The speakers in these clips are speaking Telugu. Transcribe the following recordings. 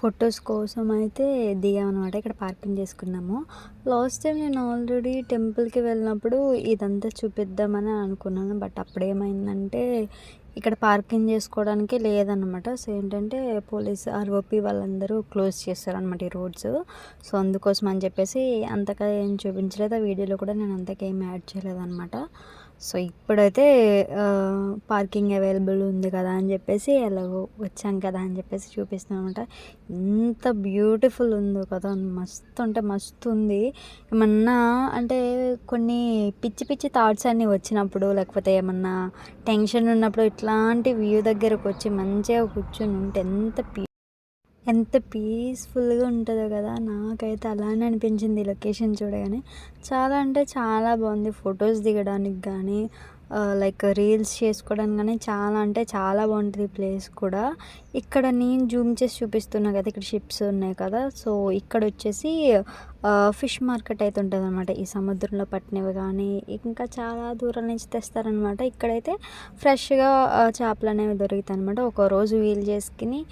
ఫొటోస్ కోసం అయితే దిగామన్నమాట. ఇక్కడ పార్కింగ్ చేసుకున్నాము. లాస్ట్ టైం నేను ఆల్రెడీ టెంపుల్కి వెళ్ళినప్పుడు ఇదంతా చూపిద్దామని అనుకున్నాను. బట్ అప్పుడు ఏమైందంటే ఇక్కడ పార్కింగ్ చేసుకోవడానికి లేదనమాట సో ఏంటంటే పోలీస్ ఆర్ఓపి వాళ్ళందరూ క్లోజ్ చేస్తారనమాట ఈ రోడ్స్. సో అందుకోసం అని చెప్పేసి అంతగా ఏం చూపించలేదు. ఆ వీడియోలో కూడా నేను అంతగా ఏం యాడ్ చేయలేదన్నమాట. సో ఇప్పుడైతే పార్కింగ్ అవైలబుల్ ఉంది కదా అని చెప్పేసి ఎలాగో వచ్చాం కదా అని చెప్పేసి చూపిస్తున్నాం అనమాట ఎంత బ్యూటిఫుల్ ఉందో కదా మస్తు అంటే మస్తు ఉంది. ఏమన్నా అంటే కొన్ని పిచ్చి పిచ్చి థాట్స్ అన్నీ వచ్చినప్పుడు లేకపోతే ఏమన్నా టెన్షన్ ఉన్నప్పుడు ఇట్లాంటి వ్యూ దగ్గరకు వచ్చి మంచిగా కూర్చొని ఉంటే ఎంత ఎంత పీస్ఫుల్గా ఉంటుందో కదా నాకైతే అలానే అనిపించింది లొకేషన్ చూడగానే. చాలా అంటే చాలా బాగుంది. ఫొటోస్ దిగడానికి కానీ లైక్ రీల్స్ చేసుకోవడానికి కానీ చాలా అంటే చాలా బాగుంటుంది ప్లేస్ కూడా. ఇక్కడ నేను జూమ్ చేసి చూపిస్తున్నా కదా ఇక్కడ షిప్స్ ఉన్నాయి కదా. సో ఇక్కడ వచ్చేసి ఫిష్ మార్కెట్ అయితే ఉంటుంది అనమాట ఈ సముద్రంలో పట్టినవి కానీ ఇంకా చాలా దూరం నుంచి తెస్తారనమాట ఇక్కడైతే ఫ్రెష్గా చేపలు అనేవి దొరుకుతాయి అనమాట ఒక రోజు వీలు చేసుకుని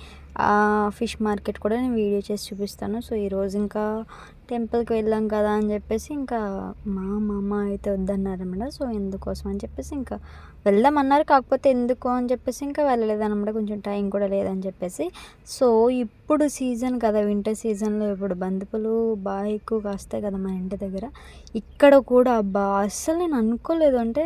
ఫిష్ మార్కెట్ కూడా నేను వీడియో చేసి చూపిస్తాను. సో ఈరోజు ఇంకా టెంపుల్కి వెళ్ళాం కదా అని చెప్పేసి ఇంకా మా మామ అయితే వద్దన్నారనమాట సో ఎందుకోసం అని చెప్పేసి ఇంకా వెళ్దామన్నారు. కాకపోతే ఎందుకు అని చెప్పేసి ఇంకా వెళ్ళలేదన్నమాట. కొంచెం టైం కూడా లేదని చెప్పేసి. సో ఇప్పుడు సీజన్ కదా. వింటర్ సీజన్లో ఇప్పుడు బంతిపూలు బాగా ఎక్కువ కాస్తాయి కదా మా ఇంటి దగ్గర. ఇక్కడ కూడా అబ్బా! అస్సలు నేను అనుకోలేదు. అంటే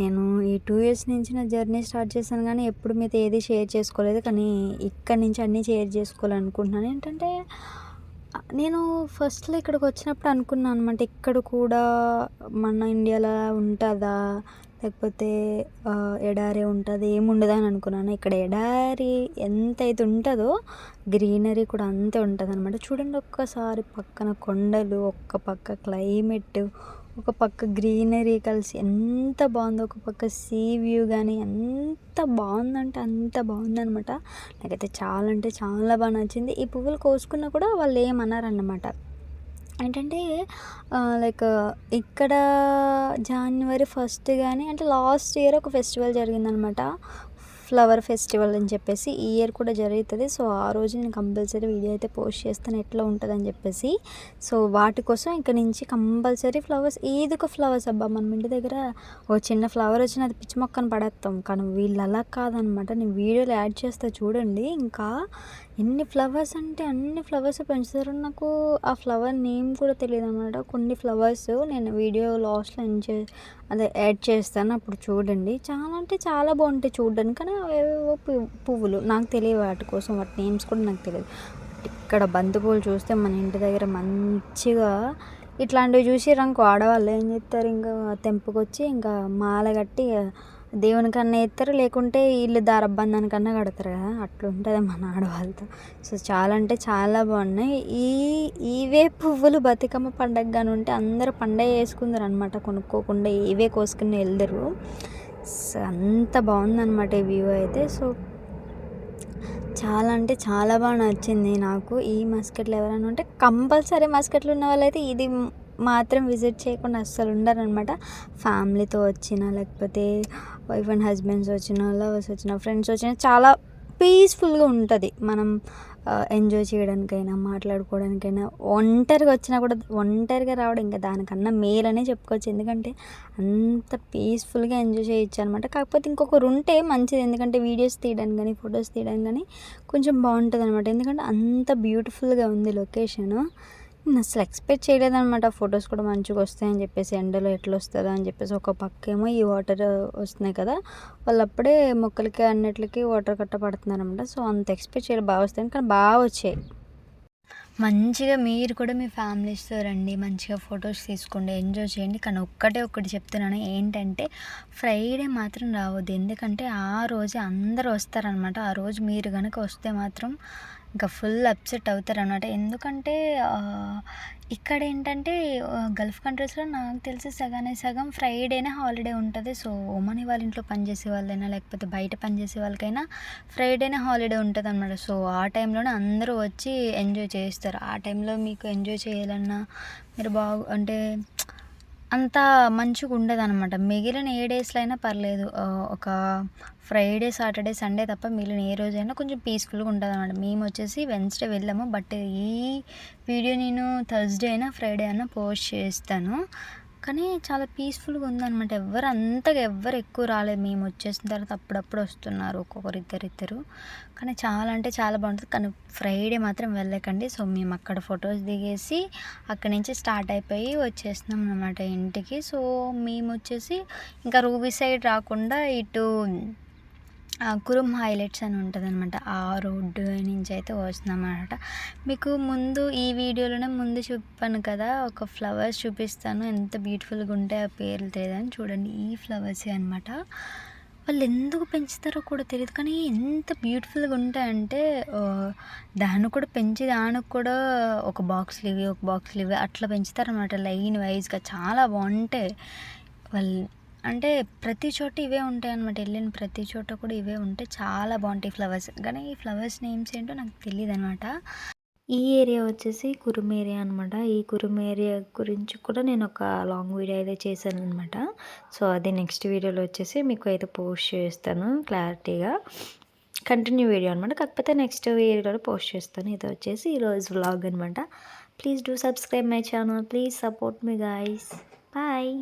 నేను ఈ టూ ఇయర్స్ నుంచి నా జర్నీ స్టార్ట్ చేశాను కానీ ఎప్పుడు మీతో ఏది షేర్ చేసుకోలేదు. కానీ ఇక్కడి నుంచి అన్నీ షేర్ చేసుకోవాలనుకుంటున్నాను. ఏంటంటే నేను ఫస్ట్లో ఇక్కడికి వచ్చినప్పుడు అనుకున్నాను అనమాట ఇక్కడ కూడా మన ఇండియాలో ఉంటుందా? లేకపోతే ఎడారి ఉంటుంది? ఏముండదు అని అనుకున్నాను. ఇక్కడ ఎడారి ఎంత అయితే ఉంటుందో గ్రీనరీ కూడా అంతే ఉంటుంది అనమాట చూడండి ఒక్కసారి పక్కన కొండలు ఒక్క పక్క క్లైమేట్ ఒక పక్క గ్రీనరీ కలిసి ఎంత బాగుందో ఒక పక్క సీ వ్యూ కానీ ఎంత బాగుందంటే అంత బాగుందనమాట నాకైతే చాలా అంటే చాలా బాగా నచ్చింది. ఈ పువ్వులు కోసుకున్నా కూడా వాళ్ళు ఏమన్నారన్నమాట ఏంటంటే లైక్ ఇక్కడ జనవరి ఫస్ట్ కానీ అంటే లాస్ట్ ఇయర్ ఒక ఫెస్టివల్ జరిగిందనమాట ఫ్లవర్ ఫెస్టివల్ అని చెప్పేసి ఈ ఇయర్ కూడా జరుగుతుంది. సో ఆ రోజు నేను కంపల్సరీ వీడియో అయితే పోస్ట్ చేస్తాను. ఎట్లా ఉంటుందని చెప్పేసి. సో వాటి కోసం ఇక్కడ నుంచి కంపల్సరీ ఫ్లవర్స్ ఏది ఒక ఫ్లవర్స్ అబ్బా మనం ఇంటి దగ్గర ఒక చిన్న ఫ్లవర్ వచ్చిన అది పిచ్చి మొక్కను పడేస్తాం. కానీ వీళ్ళు అలా కాదనమాట. నేను వీడియోలో యాడ్ చేస్తా చూడండి. ఇంకా ఎన్ని ఫ్లవర్స్ అంటే అన్ని ఫ్లవర్స్ పెంచుతారు నాకు ఆ ఫ్లవర్ నేమ్ కూడా తెలియదు అనమాట కొన్ని ఫ్లవర్స్ నేను వీడియో లాస్ట్లో ఎంజాయ్ అదే యాడ్ చేస్తాను అప్పుడు చూడండి. చాలా అంటే చాలా బాగుంటాయి చూడడానికి కానీ అవేవో పువ్వులు. నాకు తెలియదు వాటి కోసం వాటి నేమ్స్ కూడా నాకు తెలియదు. ఇక్కడ బంతిపూలు చూస్తే మన ఇంటి దగ్గర మంచిగా ఇట్లాంటివి చూసి రంగు ఆడవాళ్ళు ఏం చెప్తారు ఇంకా తెంపుకొచ్చి ఇంకా మాల కట్టి దేవునికన్నా ఎత్తారు లేకుంటే వీళ్ళు దారబంధానికన్నా కడతారు కదా. అట్లుంటుంది మన ఆడవాళ్ళతో. సో చాలా అంటే చాలా బాగున్నాయి. ఈ ఇవే పువ్వులు బతుకమ్మ పండగ కానీ ఉంటే అందరూ పండగ వేసుకుందరు అనమాట కొనుక్కోకుండా ఇవే కోసుకుని వెళ్దరు. సో అంత బాగుందన్నమాట ఈ వ్యూ అయితే. సో చాలా అంటే చాలా బాగా నచ్చింది నాకు. ఈ మస్కెట్లు ఎవరైనా ఉంటే కంపల్సరీ మస్కెట్లు ఉన్న వాళ్ళైతే ఇది మాత్రం విజిట్ చేయకుండా అస్సలు ఉండరనమాట. ఫ్యామిలీతో వచ్చినా లేకపోతే వైఫ్ అండ్ హస్బెండ్స్ వచ్చిన లవర్స్ వచ్చిన ఫ్రెండ్స్ వచ్చిన చాలా పీస్ఫుల్గా ఉంటుంది. మనం ఎంజాయ్ చేయడానికైనా మాట్లాడుకోవడానికైనా ఒంటరిగా వచ్చినా కూడా ఒంటరిగా రావడం ఇంకా దానికన్నా మేలనే చెప్పుకోవచ్చు. ఎందుకంటే అంత పీస్ఫుల్గా ఎంజాయ్ చేయొచ్చు అనమాట కాకపోతే ఇంకొకరు ఉంటే మంచిది. ఎందుకంటే వీడియోస్ తీయడానికి కానీ ఫొటోస్ తీయడానికి కానీ కొంచెం బాగుంటుంది అనమాట ఎందుకంటే అంత బ్యూటిఫుల్గా ఉంది లొకేషన్. నేను అసలు ఎక్స్పెక్ట్ చేయలేదనమాట ఫొటోస్ కూడా మంచిగా వస్తాయని చెప్పేసి ఎండలో ఎట్లా వస్తుందో అని చెప్పేసి. ఒక పక్క ఏమో ఈ వాటర్ వస్తున్నాయి కదా వాళ్ళు అప్పుడే మొక్కలకి అన్నిటికి వాటర్ కట్ట పడుతున్నారనమాట సో అంత ఎక్స్పెక్ట్ చేయలేదు బాగా వస్తాయని కానీ బాగా వచ్చాయి. మంచిగా మీరు కూడా మీ ఫ్యామిలీస్తో రండి మంచిగా ఫొటోస్ తీసుకోండి ఎంజాయ్ చేయండి. కానీ ఒక్కటే ఒక్కటి చెప్తున్నాను ఏంటంటే ఫ్రైడే మాత్రం రావద్దు. ఎందుకంటే ఆ రోజే అందరూ వస్తారనమాట ఆ రోజు మీరు కనుక వస్తే మాత్రం ఇంకా ఫుల్ అప్సెట్ అవుతారు అనమాట ఎందుకంటే ఇక్కడ ఏంటంటే గల్ఫ్ కంట్రీస్లో నాకు తెలిసి సగానే సగం ఫ్రైడేనే హాలిడే ఉంటుంది. సో ఓమని వాళ్ళ ఇంట్లో పనిచేసే వాళ్ళైనా లేకపోతే బయట పనిచేసే వాళ్ళకైనా ఫ్రైడేనే హాలిడే ఉంటుంది అనమాట సో ఆ టైంలోనే అందరూ వచ్చి ఎంజాయ్ చేస్తారు ఆ టైంలో మీకు ఎంజాయ్ చేయాలన్నా మీరు బాగు అంటే అంత మంచిగా ఉండదనమాట మిగిలిన ఏ డేస్లో అయినా పర్లేదు ఒక ఫ్రైడే సాటర్డే సండే తప్ప మిగిలిన ఏ రోజైనా కొంచెం పీస్ఫుల్గా ఉంటుంది అనమాట మేము వచ్చేసి వెన్స్డే వెళ్ళాము. బట్ ఈ వీడియో నేను థర్స్డే అయినా ఫ్రైడే అయినా పోస్ట్ చేస్తాను. కానీ చాలా పీస్ఫుల్గా ఉందన్నమాట. ఎవరు అంతగా ఎవ్వరు ఎక్కువ రాలేదు. మేము వచ్చేసిన తర్వాత అప్పుడప్పుడు వస్తున్నారు ఒక్కొక్కరు ఇద్దరిద్దరు కానీ చాలా అంటే చాలా బాగుంటుంది. కానీ ఫ్రైడే మాత్రం వెళ్ళకండి. సో మేము అక్కడ ఫొటోస్ దిగేసి అక్కడి నుంచి స్టార్ట్ అయిపోయి వచ్చేస్తున్నాం అనమాట ఇంటికి. సో మేము వచ్చేసి ఇంకా రూబీ సైడ్ రాకుండా ఇటు కురుమ్ హైలైట్స్ అని ఉంటుంది అనమాట ఆ రోడ్డు నుంచి అయితే వస్తున్నాం అనమాట మీకు ముందు ఈ వీడియోలోనే ముందు చెప్పాను కదా ఒక ఫ్లవర్స్ చూపిస్తాను. ఎంత బ్యూటిఫుల్గా ఉంటాయి ఆ పేర్లు తెలియదని చూడండి. ఈ ఫ్లవర్సే అనమాట వాళ్ళు ఎందుకు పెంచుతారో కూడా తెలియదు. కానీ ఎంత బ్యూటిఫుల్గా ఉంటాయంటే దాన్ని కూడా పెంచి దానికి కూడా ఒక బాక్స్లు ఇవి ఒక బాక్స్లు ఇవి అట్లా పెంచుతారనమాట లైన్ వైజ్గా చాలా బాగుంటాయి. వాళ్ళు అంటే ప్రతి చోట ఇవే ఉంటాయి అనమాట వెళ్ళిన ప్రతి చోట కూడా ఇవే ఉంటాయి చాలా బాగుంటాయి ఫ్లవర్స్. కానీ ఈ ఫ్లవర్స్ నేమ్స్ ఏంటో నాకు తెలియదు అనమాట ఈ ఏరియా వచ్చేసి కురుమ్ ఏరియా అనమాట ఈ కురుమ్ ఏరియా గురించి కూడా నేను ఒక లాంగ్ వీడియో అయితే చేశాను అనమాట సో అది నెక్స్ట్ వీడియోలో వచ్చేసి మీకు అయితే పోస్ట్ చేస్తాను క్లారిటీగా. కంటిన్యూ వీడియో అనమాట కాకపోతే నెక్స్ట్ వీడియోలో పోస్ట్ చేస్తాను. ఇది వచ్చేసి ఈరోజు వ్లాగ్ అనమాట please do subscribe my channel. Please support me guys. Bye.